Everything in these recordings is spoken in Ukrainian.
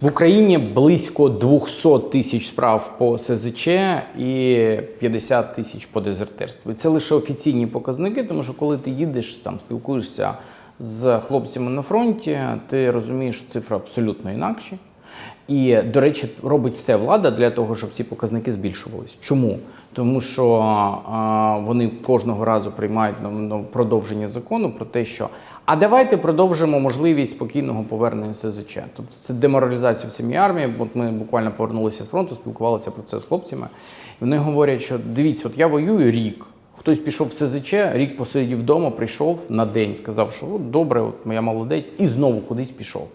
В Україні близько 200 тисяч справ по СЗЧ і 50 тисяч по дезертирству. І це лише офіційні показники, тому що коли ти їдеш, там спілкуєшся з хлопцями на фронті, ти розумієш, що цифри абсолютно інакші. І, до речі, робить все влада для того, щоб ці показники збільшувались. Чому? Тому що а, вони кожного разу приймають ну, продовження закону про те, що а давайте продовжимо можливість спокійного повернення СЗЧ. Тобто це деморалізація в самій армії. От ми буквально повернулися з фронту, спілкувалися про це з хлопцями. І вони говорять, що дивіться, от я воюю рік. Хтось пішов в СЗЧ, рік посидів вдома, прийшов на день, сказав, що добре, от я молодець, і знову кудись пішов.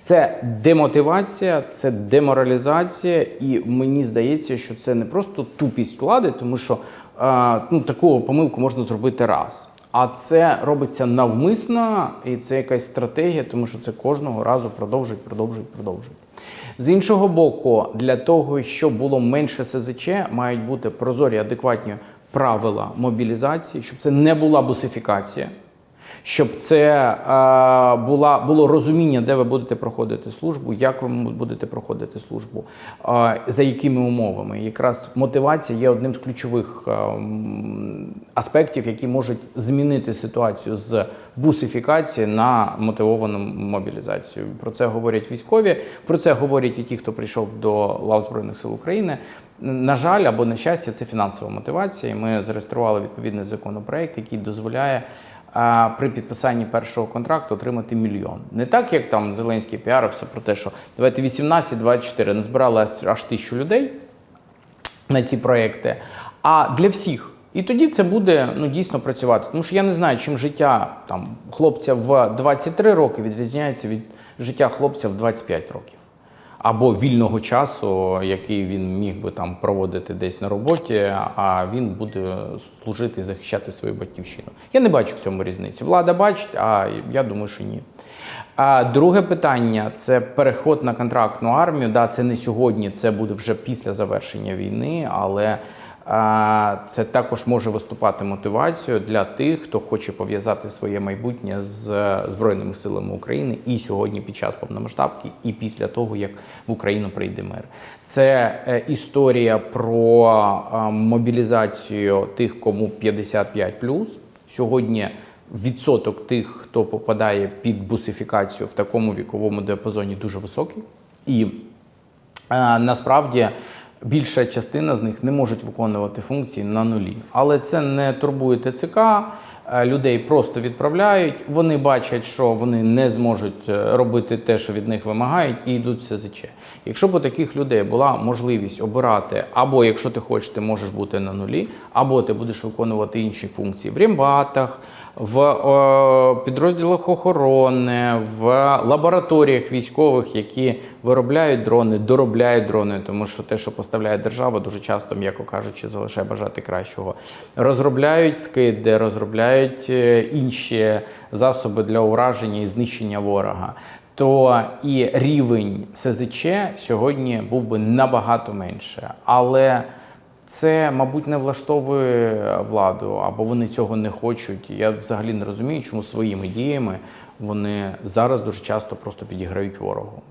Це демотивація, це деморалізація, і мені здається, що це не просто тупість влади, тому що е, ну, таку помилку можна зробити раз. А це робиться навмисно, і це якась стратегія, тому що це кожного разу продовжують, продовжують, продовжують. З іншого боку, для того, щоб було менше СЗЧ, мають бути прозорі, адекватні правила мобілізації, щоб це не була бусифікація, щоб це е, була, було розуміння, де ви будете проходити службу, як ви будете проходити службу, е, за якими умовами. Якраз мотивація є одним з ключових е, аспектів, які можуть змінити ситуацію з бусифікації на мотивовану мобілізацію. Про це говорять військові, про це говорять і ті, хто прийшов до лав Збройних сил України. На жаль, або на щастя, це фінансова мотивація. Ми зареєстрували відповідний законопроект, який дозволяє а, при підписанні першого контракту отримати мільйон. Не так, як там Зеленський піарився про те, що давайте 18-24 не збирали аж тисячу людей на ці проекти, а для всіх. І тоді це буде ну, дійсно працювати. Тому що я не знаю, чим життя там, хлопця в 23 роки відрізняється від життя хлопця в 25 років. Або вільного часу, який він міг би там проводити десь на роботі, а він буде служити і захищати свою батьківщину. Я не бачу в цьому різниці. Влада бачить, а я думаю, що ні. А друге питання це переход на контрактну армію. Да, це не сьогодні, це буде вже після завершення війни, але це також може виступати мотивацією для тих, хто хоче пов'язати своє майбутнє з Збройними силами України і сьогодні під час повномасштабки, і після того, як в Україну прийде мир. Це е, історія про е, мобілізацію тих, кому 55+. Сьогодні відсоток тих, хто попадає під бусифікацію в такому віковому діапазоні, дуже високий. І е, насправді більша частина з них не можуть виконувати функції на нулі. Але це не турбує ТЦК. Е, Людей просто відправляють. Вони бачать, що вони не зможуть е, робити те, що від них вимагають, і йдуть в СЗЧ. Якщо б у таких людей була можливість обирати, або якщо ти хочеш, ти можеш бути на нулі, або ти будеш виконувати інші функції в рембатах, в е, підрозділах охорони, в лабораторіях військових, які виробляють дрони, доробляють дрони, тому що те, що поставляє держава, дуже часто, м'яко кажучи, залишає бажати кращого. Розробляють скиди, розробляють е, інші засоби для ураження і знищення ворога. То і рівень СЗЧ сьогодні був би набагато менше. Але це, мабуть, не влаштовує владу, або вони цього не хочуть. Я взагалі не розумію, чому своїми діями вони зараз дуже часто просто підіграють ворогу.